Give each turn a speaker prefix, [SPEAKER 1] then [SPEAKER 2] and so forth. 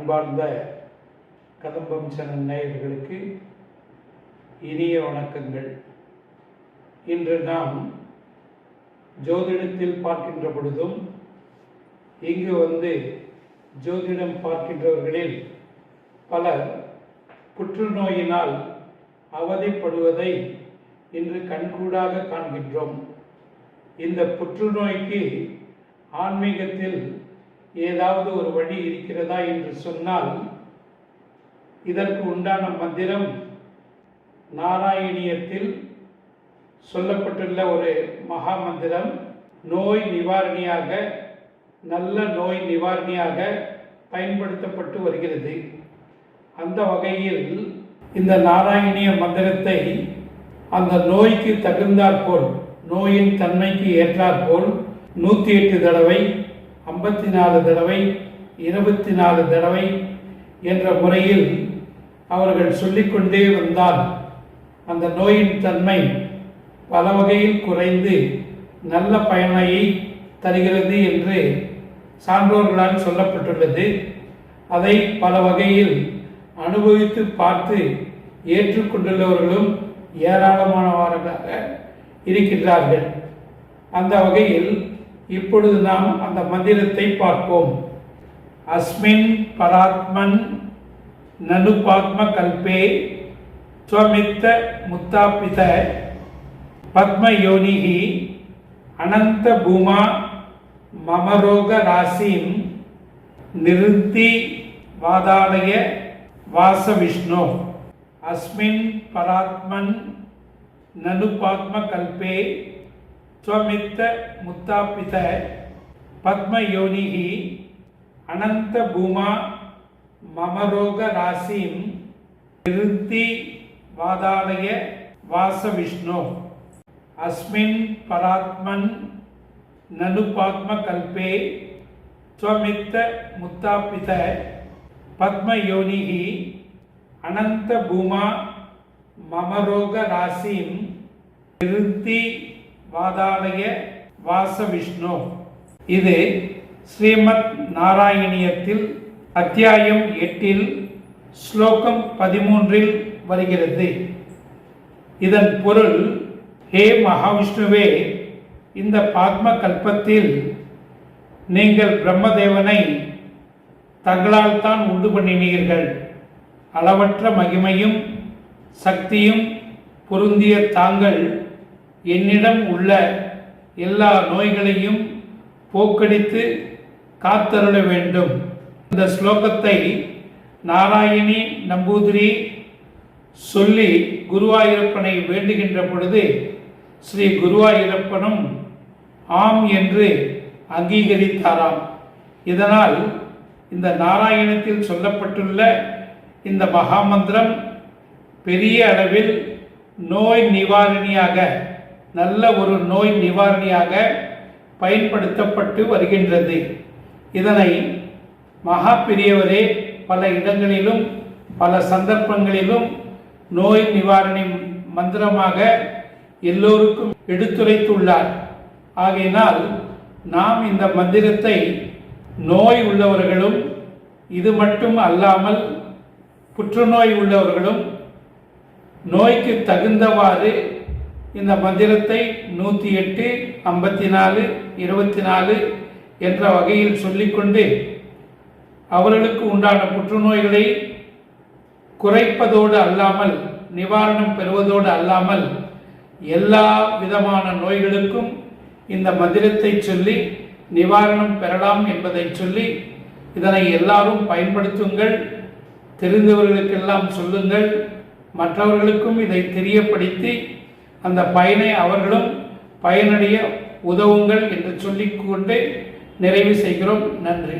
[SPEAKER 1] அன்பார்ந்த கதம்பம் சேனல் நேயர்களுக்கு இனிய வணக்கங்கள். இன்று நாம் ஜோதிடத்தில் பார்க்கின்ற பொழுதும் இங்கு வந்து ஜோதிடம் பார்க்கின்றவர்களில் பலர் புற்றுநோயினால் அவதிப்படுவதை இன்று கண்கூடாக காண்கின்றோம். இந்த புற்றுநோய்க்கு ஆன்மீகத்தில் ஏதாவது ஒரு வழி இருக்கிறதா என்று சொன்னால் இதற்கு உண்டான மந்திரம் நாராயணியத்தில் சொல்லப்பட்டுள்ள ஒரு மகா மந்திரம் நோய் நிவாரணியாக நல்ல நோய் நிவாரணியாக பயன்படுத்தப்பட்டு வருகிறது. அந்த வகையில் இந்த நாராயணிய மந்திரத்தை அந்த நோய்க்கு தகுந்தாற்போல் நோயின் தன்மைக்கு ஏற்றாற்போல் நூற்றி எட்டு தடவை ஐம்பத்தி நாலு தடவை இருபத்தி நாலு தடவை என்ற முறையில் அவர்கள் சொல்லிக்கொண்டே வந்தால் அந்த நோயின் தன்மை பல வகையில் குறைந்து நல்ல பயனையை தருகிறது என்று சான்றோர்களால் சொல்லப்பட்டுள்ளது. அதை பல வகையில் அனுபவித்து பார்த்து ஏற்றுக்கொண்டுள்ளவர்களும் ஏராளமானவர்களாக இருக்கின்றார்கள். அந்த வகையில் இப்பொழுது நாம் அந்த மந்திரத்தை பார்ப்போம். அஸ்மின் பராத்மன் நனுபாத்ம கல்பே ஸ்வமித்த முத்தாபித பத்மயோனிகி அனந்த பூமா மமரோக ராசிம் நிறுத்தி வாதாலய வாச விஷ்ணு அஸ்மின் பராத்மன் நனுபாத்ம கல்பே ஸ்வமித்த முத்தாபித பத்மயோனிகி அனந்த பூமா மமரோக ராசிம் நிறுத்தி வாதாலய வாச விஷ்ணு அஸ்மின் பராத்மன் நனுபாத்ம கல்பே ஸ்வமித்த முத்தாபித பத்மயோனிகி அனந்த வாதாலய வாச விஷ்ணு இது ஸ்ரீமத் நாராயணியத்தில் அத்தியாயம் எட்டில் ஸ்லோகம் பதிமூன்றில் வருகிறது. இதன் பொருள் ஹே மகாவிஷ்ணுவே இந்த பாத்ம கல்பத்தில் நீங்கள் பிரம்மதேவனை தங்களால் தான் உண்டு பண்ணினீர்கள். அளவற்ற மகிமையும் சக்தியும் பொருந்திய தாங்கள் என்னிடம் உள்ள எல்லா நோய்களையும் போக்கடித்து காத்தருள வேண்டும். இந்த ஸ்லோகத்தை நாராயணி நம்பூதிரி சொல்லி குருவாயூரப்பனை வேண்டுகின்ற பொழுது ஸ்ரீ குருவாயூரப்பனும் ஆம் என்று அங்கீகரித்தாராம். இதனால் இந்த நாராயணத்தில் சொல்லப்பட்டுள்ள இந்த மகாமந்திரம் பெரிய அளவில் நோய் நிவாரணியாக நல்ல ஒரு நோய் நிவாரணியாக பயன்படுத்தப்பட்டு வருகின்றது. இதனை மகா பெரியவரே பல இடங்களிலும் பல சந்தர்ப்பங்களிலும் நோய் நிவாரணி மந்திரமாக எல்லோருக்கும் எடுத்துரைத்துள்ளார். ஆகையினால் நாம் இந்த மந்திரத்தை நோய் உள்ளவர்களும் இது மட்டும் அல்லாமல் புற்றுநோய் உள்ளவர்களும் நோய்க்கு தகுந்தவாறு இந்த மந்திரத்தை நூற்றி எட்டு ஐம்பத்தி நாலு இருபத்தி நாலு என்ற வகையில் சொல்லிக்கொண்டு அவர்களுக்கு உண்டான புற்றுநோய்களை குறைப்பதோடு அல்லாமல் நிவாரணம் பெறுவதோடு அல்லாமல் எல்லா விதமான நோய்களுக்கும் இந்த மந்திரத்தை சொல்லி நிவாரணம் பெறலாம் என்பதை சொல்லி இதனை எல்லாரும் பயன்படுத்துங்கள் தெரிந்தவர்களுக்கெல்லாம் சொல்லுங்கள் மற்றவர்களுக்கும் இதை தெரியப்படுத்தி அந்த பயனை அவர்களும் பயனடைய உதவுங்கள் என்று சொல்லிக்கொண்டு நிறைவு செய்கிறோம். நன்றி.